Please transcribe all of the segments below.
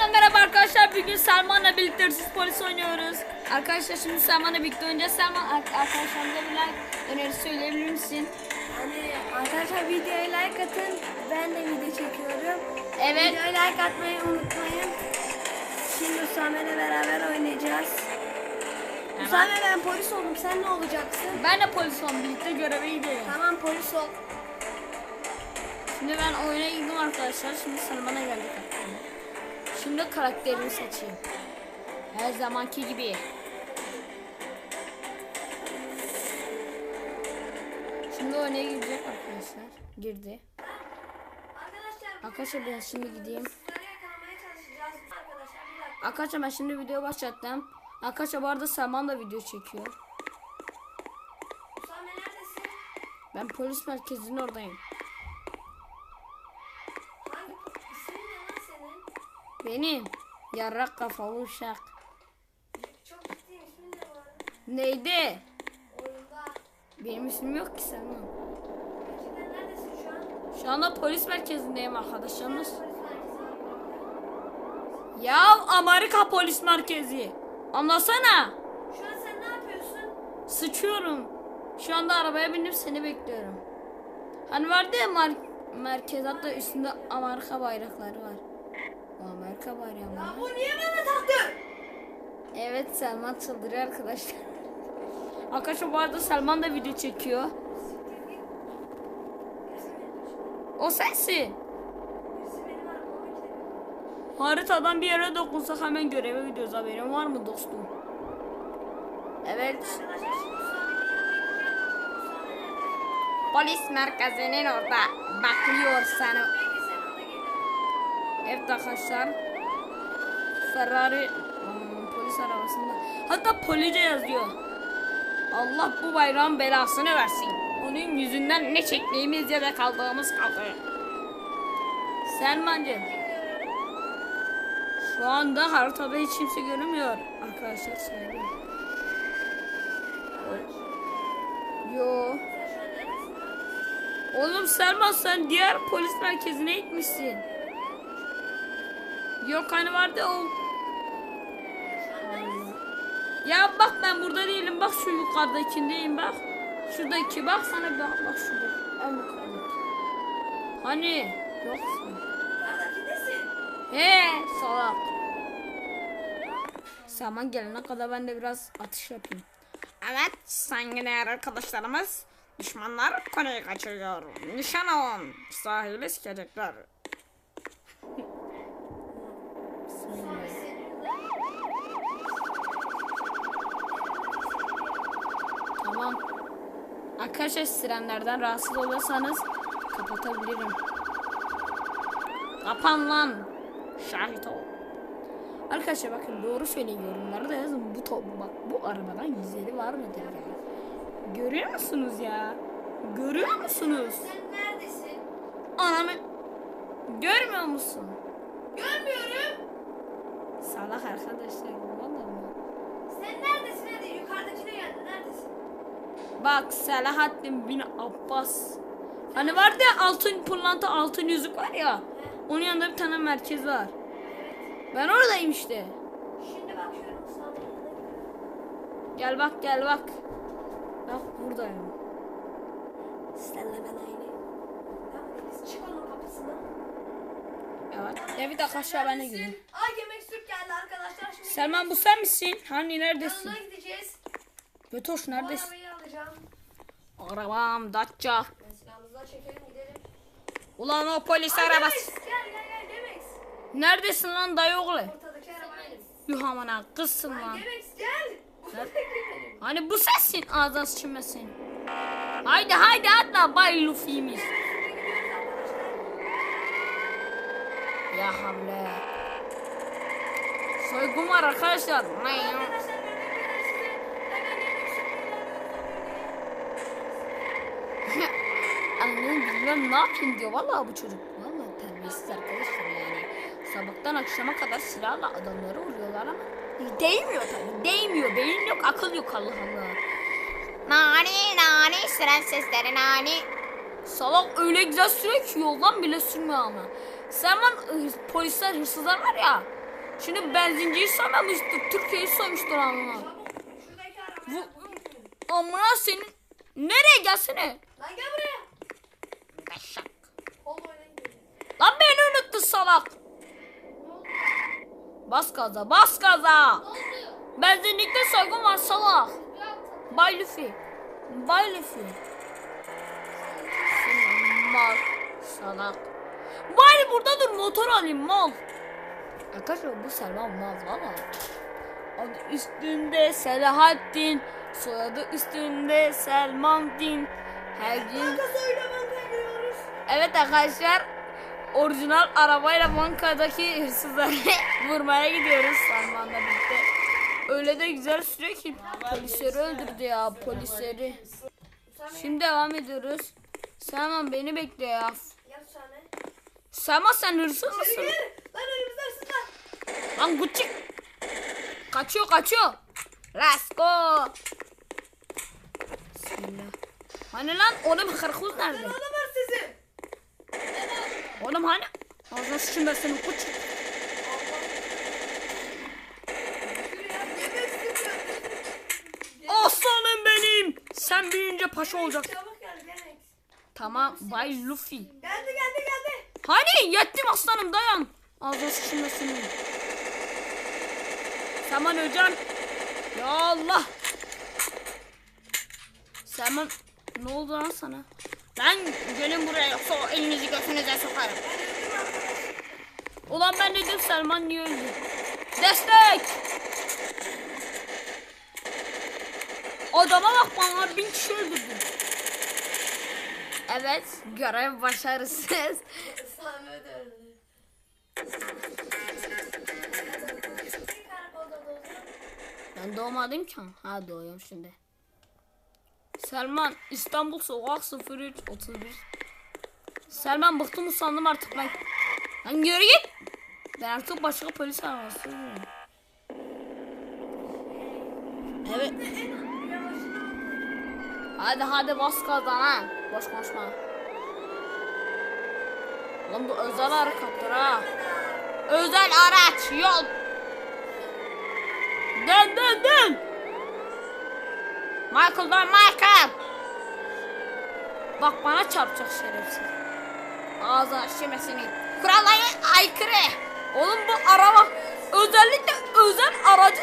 Hepinize merhaba arkadaşlar. Bugün Selman'la birlikte hırsız polis oynuyoruz. Arkadaşlar şimdi Selman'la birlikte oynayacağız. Selman ar- arkadaşlarımıza bir like önerisi söyleyebilir misin? Hani arkadaşlar videoya like atın. Ben de video çekiyorum. Evet. Videoya like atmayı unutmayın. Şimdi Usame'yle beraber oynayacağız. Usame ben polis oldum. Sen ne olacaksın? Ben de polis oldum. Birlikte göreve gidiyorum. Tamam polis ol. Şimdi ben oyuna girdim arkadaşlar. Şimdi Selman'a geldik. Şimdi karakterimi seçeyim. Her zamanki gibi. Şimdi oyuna girecek arkadaşlar. Girdi. Arkadaşlar ben şimdi gideyim. Arkadaşlar ben şimdi video başlattım. Arkadaşlar bu arada Selman da video çekiyor. Ben polis merkezinin oradayım. Hangi isim ne lan senin? Benim yarrak kafalı uşak. Neydi? Oyunda. Benim ismim yok ki neredesin şu an? Şu anda polis merkezindeyim arkadaşlarımız. Ya Amerika polis merkezi. Anlasana. Şu an sen ne yapıyorsun? Sıçıyorum. Şu anda arabaya binip seni bekliyorum. Hani vardı ya mar- merkez hatta üstünde Amerika bayrakları var. Amerika bayrağı mı? Bu niye bana taktın? Evet Selman çıldırıyor arkadaşlar. Arkadaşlar bu arada Selman da video çekiyor. O sensin. Haritadan bir yere dokunsak hemen göreve gidiyoruz haberin var mı dostum? Evet. Polis merkezinin orada bakıyor seni. Evet arkadaşlar. Ferrari hmm, polis arabasında. Hatta police yazıyor. Allah bu bayrağın belasını versin. Onun yüzünden ne çektiğimiz ya da kaldığımız kaldı. Selmancığım. Şu anda haritada hiç kimse görünmüyor. Arkadaşlar söyleyeyim. Yo. Oğlum Selman sen diğer polis merkezine gitmişsin. Yok hani vardı o. Ya bak ben burada değilim. Bak şu yukarıdakindeyim bak. Şuradaki bak sana bak, bak şurada. En yukarıdaki. Hani yoksun. He salak. Saman gelene kadar ben de biraz atış yapayım. Evet saygıdeğer arkadaşlarımız düşmanlar Kore'yi kaçırıyor. Nişan alın. Sahili sikecekler. Tamam. Arkadaşlar sirenlerden rahatsız oluyorsanız kapatabilirim. Kapan lan. Şahit ol. Arkadaşlar bakın doğru söyleyin yorumlara da yazın. Bu top bak bu arabadan güzeli var mıdır ya? Görüyor musunuz ya? Görüyor musunuz? Sen neredesin? Anamı görmüyor musun? Görmüyorum. Salak arkadaşlar vallahi. Sen neredesin hadi yukarıdakine geldin neredesin? Bak Selahattin bin Abbas. Hani vardı ya altın pırlanta altın yüzük var ya. Onun yanında bir tane merkez var. Ben oradayım işte. Şimdi sana. Gel bak gel bak. Bak buradayım. Senle ben aynı. Çıkalım kapısına. Evet. Ya bir dakika aşağı ben de gireyim. Ay yemek süt geldi arkadaşlar. Şimdi Selman bu sen misin? Hani neredesin? yanına gideceğiz. Götoş neredesin? Arabayı alacağım. Arabam Datça. Ben silahımızdan çekelim gidelim. Ulan o polis Ay, arabası. Demex, Gel gel gel Demex. neredesin lan dayı oğlu? Ortadaki araba benim. Yuh amına kızsın lan. Demex gel. Hani bu sensin ağzına sıçınma seni. Haydi haydi atla bay Luffy'miz. Ya havle. Soygun var arkadaşlar. Arkadaşlar gördüğünüz gibi size hemen yemek sütüyle Bilmem ne yapayım diyor. Vallahi bu çocuk. Vallahi terbiyesiz arkadaşlar yani. Sabahtan akşama kadar silahla adamları vuruyorlar ama değmiyor tabii. Değmiyor. Beyin yok, akıl yok Allah Allah. Nani nani siren sesleri nani. Salak öyle güzel sürüyor ki yoldan bile sürmüyor ama. Sen polisler hırsızlar var ya. Şimdi benzinciyi soymamıştır. Türkiye'yi soymuştur amına. Şuradaki araba. Bu amına senin nereye gelsene? Lan gel buraya. Lan beni unuttun salak. Bas gaza, bas gaza. Benzinlikte soygun var salak. Bay Luffy. Bay Luffy. Mal. Salak. Bari burada dur motor alayım mal. Arkadaşlar bu Selman mal valla. Adı üstünde Selahattin. Soyadı üstünde Selman Din. Her gün. Evet arkadaşlar orijinal arabayla bankadaki hırsızları vurmaya gidiyoruz Salman'la birlikte. Öyle de güzel sürüyor ki polisleri öldürdü ya polisleri. Şimdi devam ediyoruz. Selman beni bekle ya. Selman sen hırsız mısın? Lan önümüzde hırsızlar. Lan Gucci. Kaçıyor kaçıyor. Let's go. Bismillah. Hani lan oğlum hırkuz nerede? Var sizi. Oğlum hani? Ağzına sıçın ben yemek istiyorum. Aslanım benim. Sen büyüyünce paşa olacaksın. Tamam Bay Luffy. Geldi geldi geldi. Hani yettim aslanım dayan. Ağzına sıçın ben senin. Saman hocam. Ya Allah. Saman ne oldu lan sana? Lan gelin buraya yoksa o elinizi götünüze sokarım. Ulan ben dedim Selman niye öldü? Destek! Adama bak bana bin kişi öldürdü. Evet görev başarısız. Ben doğmadım ki. Ha doğuyorum şimdi. Selman İstanbul Sokak 03 31. Selman bıktım usandım artık ben. Lan yürü git. Ben artık başka polis sürüyorum. Evet. Hadi hadi bas gazdan ha. Boş konuşma. Lan bu özel harekatlar ha. Özel araç yol. Dön dön dön. Michael dön Michael. Bak bana çarpacak şerefsiz. Ağzına şemesini. Kurallara aykırı. Oğlum bu araba özellikle özel aracı.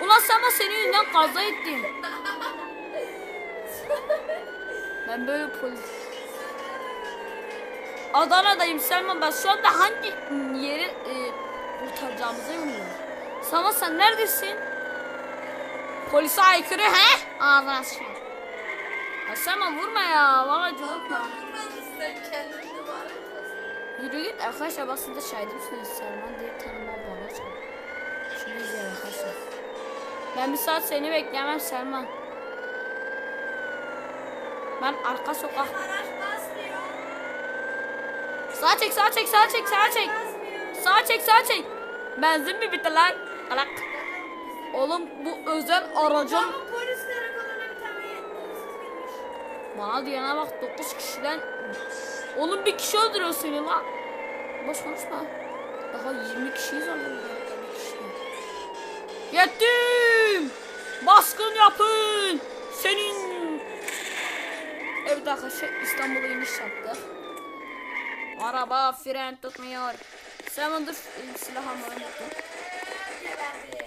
Ulan sana senin yüzünden kaza ettim. Ben böyle polis. Adana'dayım Selman ben şu anda hangi yeri e, kurtaracağımızı bilmiyorum. Sama sen neredesin? Polise aykırı he? Ağzına sıçma. Ya Selman vurma ya. Valla et. Yürü git arkadaşlar de şahidimsiniz. Selman diye tanıma bana çal. Şunu izleyin arkadaşlar. Ben bir saat seni bekleyemem Selman. Ben arka sokak. Araç basmıyor. Sağ çek sağ çek sağ çek sağ çek. Basmıyor. Sağ çek sağ çek. Benzin mi bitti lan? Alak. Oğlum bu özel aracın polis karakoluna bir tane hırsız girmiş. bana diyene bak 9 kişiden Oğlum bir kişi öldürüyor seni lan. Boş konuşma. Daha 20 kişiyiz ama. 50 kişi. Yettim. Baskın yapın. Senin. Evet arkadaşlar İstanbul'a iniş yaptık. Araba fren tutmuyor. Sen dur silah almayı unuttum. Geberdi.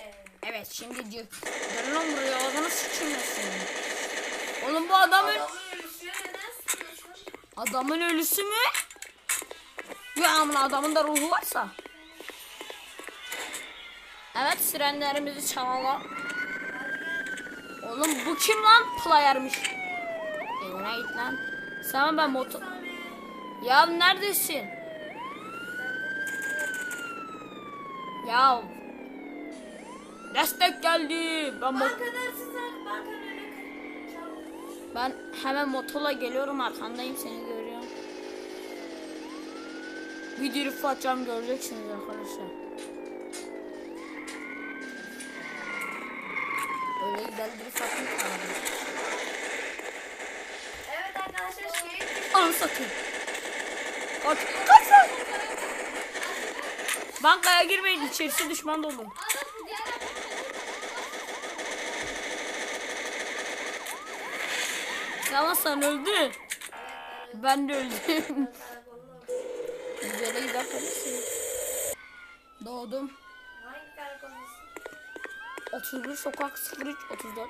Evet şimdi diyor. Gel lan buraya ağzını sıçırmasın. Oğlum bu neden sıkıyorsun? adamın ölüsü mü? Ya amına adamın da ruhu varsa. Evet sirenlerimizi çalalım. Oğlum bu kim lan? Player'miş. Evine git lan. Sen ben motor... Ya neredesin? Ya Destek geldi. Ben çabuk. Ben hemen motorla geliyorum arkandayım seni görüyorum. Bir drift atacağım göreceksiniz arkadaşlar. Öyle güzel atayım abi. Evet arkadaşlar şey An satayım. Kaç. Kaç. Bankaya girmeyin içerisi düşman dolu. Ama sen öldün. Ben de öldüm. Güzele gider polisi. Doğdum. Hangi karakoldasın? 31 sokak 03 34.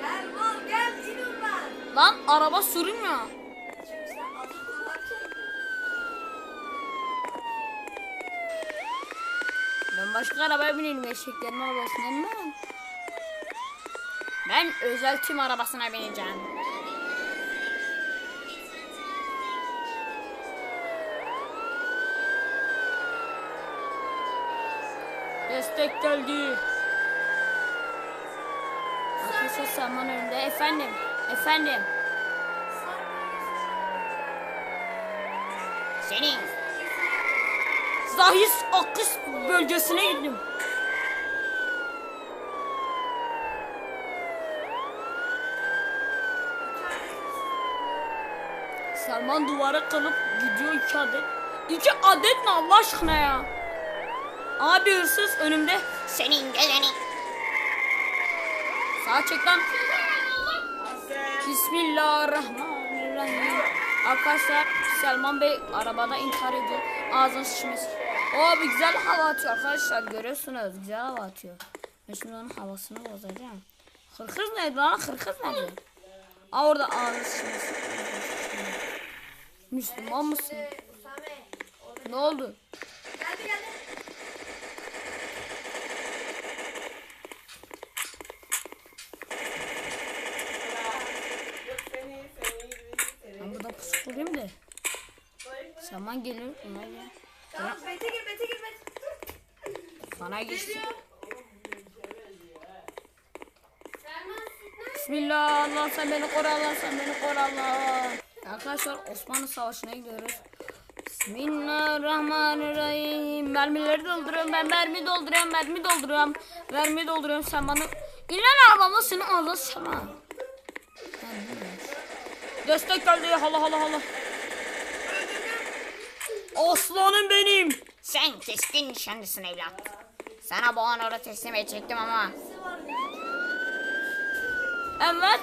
Gel mal gel oradan. Lan araba sürünmüyor. Ben başka arabaya binelim eşeklerin arabasına inmem. Ben özel tüm arabasına bineceğim. Destek geldi. Arkadaşlar Salman önünde. Efendim. Efendim. Senin. Zahis Akış bölgesine gittim. Salman duvara kalıp gidiyor iki adet. İki adet ne Allah aşkına ya? Abi hırsız önümde. Senin geleni. Sağa çek lan. Bismillahirrahmanirrahim. Arkadaşlar Selman Bey arabada intihar ediyor. Ağzını şişmesi. O bir güzel hava atıyor arkadaşlar. Görüyorsunuz güzel hava atıyor. Ben şimdi onun havasını bozacağım. Hırkız neydi lan? Hırkız nerede? Aa orada ağzı şişmesi. Müslüman mısın? Ne oldu? geldi geldi. Ben burada pusu kurayım da. Selman gelir. Ona gel. Tamam bete gir bete gir bete. Bana gitsin. Bismillah Allah sen beni koru Allah sen beni koru Allah. Arkadaşlar Osmanlı Savaşı'na gidiyoruz. Bismillahirrahmanirrahim. Mermileri dolduruyorum ben mermi dolduruyorum mermi dolduruyorum. Mermi dolduruyorum sen bana. İlan arabamla seni ağzına sana. Destek geldi hala hala hala. Aslanım benim. Sen keskin nişanlısın evlat. Sana bu onuru teslim edecektim ama. Evet.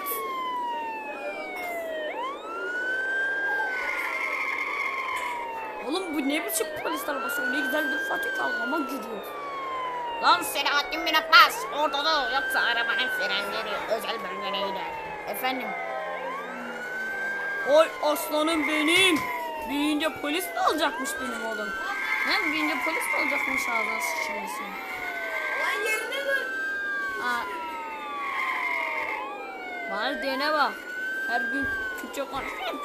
Oğlum bu ne biçim polis arabası? Öyle güzel bir Fatih kavgama giriyor. Lan Selahattin bin Abbas orada dur yoksa arabanın frenleri özel bölgene gider. Efendim. Oy aslanım benim. Büyüyünce polis mi olacakmış benim oğlum? Hem büyüyünce polis mi olacakmış ağzına sıçraması? Lan yerine dur. Ha. Bana diyene bak. Her gün Türkçe konuşayım.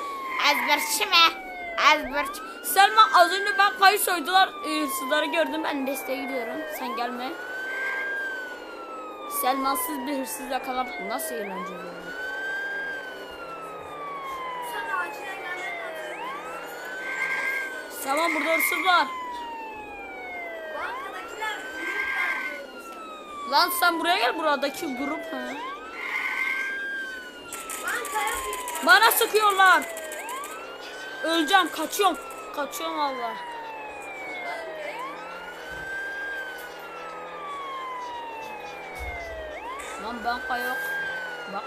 Ezberçi mi? Ezberçi. Selma az önce ben kayı soydular. Ee, Hırsızları gördüm. Ben desteğe gidiyorum. Sen gelme. Selmansız bir hırsız yakalamak nasıl eğlenceli olur? Selma burada hırsız var. Lan sen buraya gel buradaki grup ha. Bana sıkıyorlar. Öleceğim kaçıyorum. Kaçıyorum valla. Lan banka yok. Bak.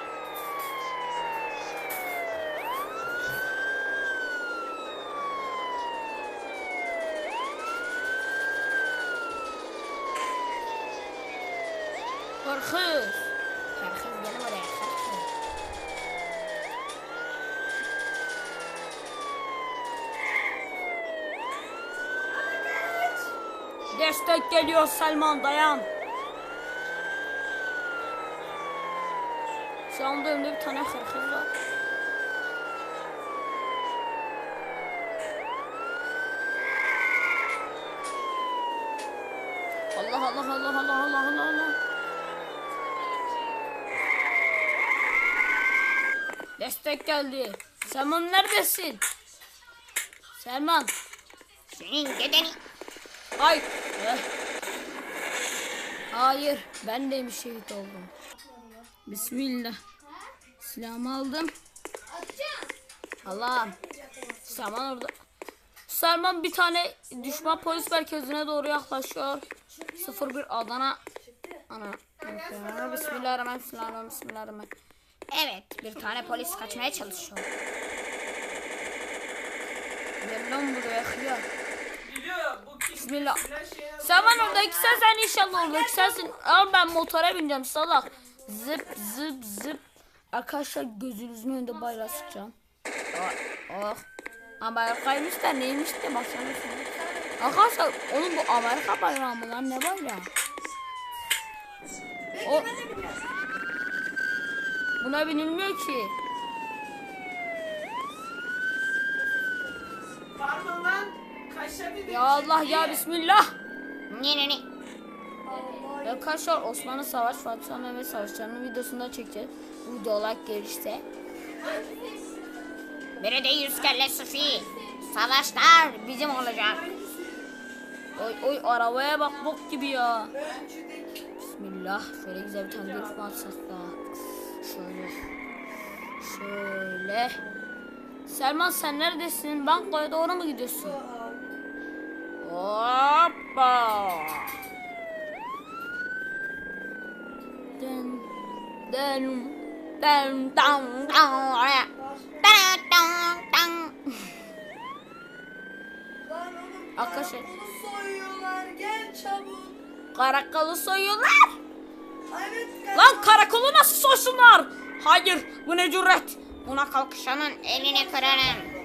Hırkız. Hırkız gel buraya. Hırkız. Destek geliyor Selman dayan. Şu anda önümde bir tane hırkız var. Allah Allah Allah Allah Allah Allah Allah. Destek geldi. Selman neredesin? Selman. Senin dedeni. Eh. Hayır. Ben de bir şehit oldum. Bismillah. Silahımı aldım. Allah'ım. Saman orada. Selman bir tane düşman polis merkezine doğru yaklaşıyor. 01 Adana. Ana. Bismillahirrahmanirrahim. Bismillahirrahmanirrahim. Bismillahirrahmanirrahim. Evet, bir tane polis kaçmaya çalışıyor. Gel lan buraya hıyar. Biliyor bu? Bismillah. Şeyine- Selman oradaki sen sen inşallah oradaki sensin. Ama ben motora bineceğim salak. Zıp zıp zıp. Arkadaşlar gözünüzün önünde bayrağı sıkacağım. Oh. oh. Amerika'ymış da neymiş de başlamışsın. Arkadaşlar oğlum bu Amerika bayrağı mı lan ne bayrağı? O... Buna binilmiyor ki. Ya Allah ya? Bismillah. Ne ne ne. Arkadaşlar Osmanlı Savaş, Fatih Sultan Mehmet Savaşları'nın videosunu da çekeceğiz. Bu video olarak gelirse. Biri de yüz kelle sufi. Savaşlar bizim olacak. Oy oy arabaya bak bok gibi ya. Bismillah. Şöyle güzel bir tane görüş atsak da. Şöyle. Şöyle. Selman sen neredesin? Bankoya doğru mu gidiyorsun? Hoppa. Dın dın dın dın dın Arkadaşlar. karakolu soyuyorlar. Gel çabuk. Karakolu soyuyorlar. Evet. Lan karakolu nasıl soysunlar? Hayır bu ne cüret? Buna kalkışanın elini kırarım.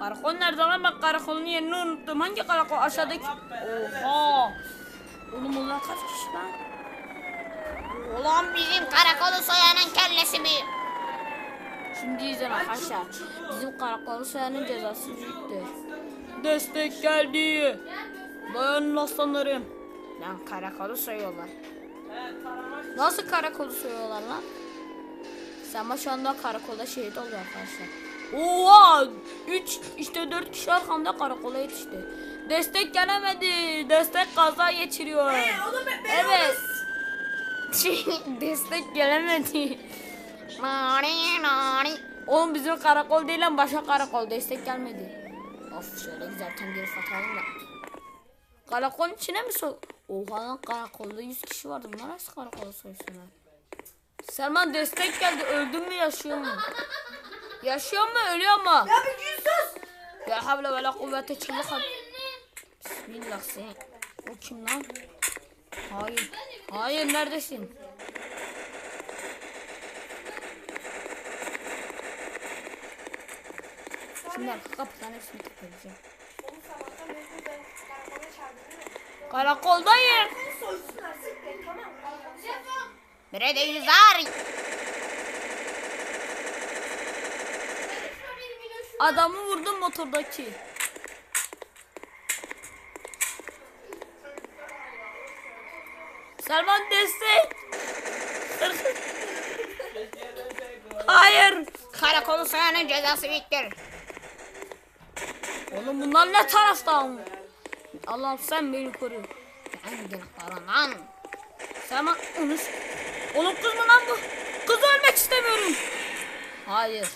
Karakol nerede lan ben karakolun yerini unuttum. Hangi karakol aşağıdaki? Oha. Oğlum onlar kaç kişi lan? Ulan bizim karakolu soyanın kellesi bir. Şimdi izleyin arkadaşlar. Bizim karakolu soyanın cezası büyüktür. Destek geldi. Dayanın aslanlarım. Lan karakolu soyuyorlar. Nasıl karakolu soyuyorlar lan? Sen şu anda karakolda şehit oluyor arkadaşlar. Oha! 3 işte 4 kişi arkamda karakola yetişti. Destek gelemedi. Destek kaza geçiriyor. Oğlum ben, ben Evet. Destek gelemedi. Nari nari. Oğlum bizim karakol değil lan başka karakol destek gelmedi. Of şöyle güzel tam geri atalım da. Karakolun içine mi soy? Oha lan karakolda 100 kişi vardı. Bunlar nasıl karakola soysunlar? Selman destek geldi. Öldün mü yaşıyor mu? Yaşıyor mu ölüyor mu? Ya bir gün sus. Ya havle ve la kuvvete at. Bismillah sen. O kim lan? Hayır. Hayır neredesin? Şimdi arka kapıdan hepsini kapatacağım. Oğlum sabahtan beri burada karakola çağırdın değil mi? Karakoldayım. Seni soysunlar siktir tamam mı? Karakolu soysunlar. Bire de yüzer. Adamı vurdum motordaki. Selman destek. Hayır. Karakolu sayanın cezası bittir. Oğlum bunlar ne taraftan? Allah'ım sen beni koru. Ben günahlarından. Selman onu... Oğlum kız mı lan bu? Kız ölmek istemiyorum. Hayır.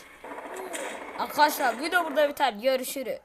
Arkadaşlar video burada biter. Görüşürüz.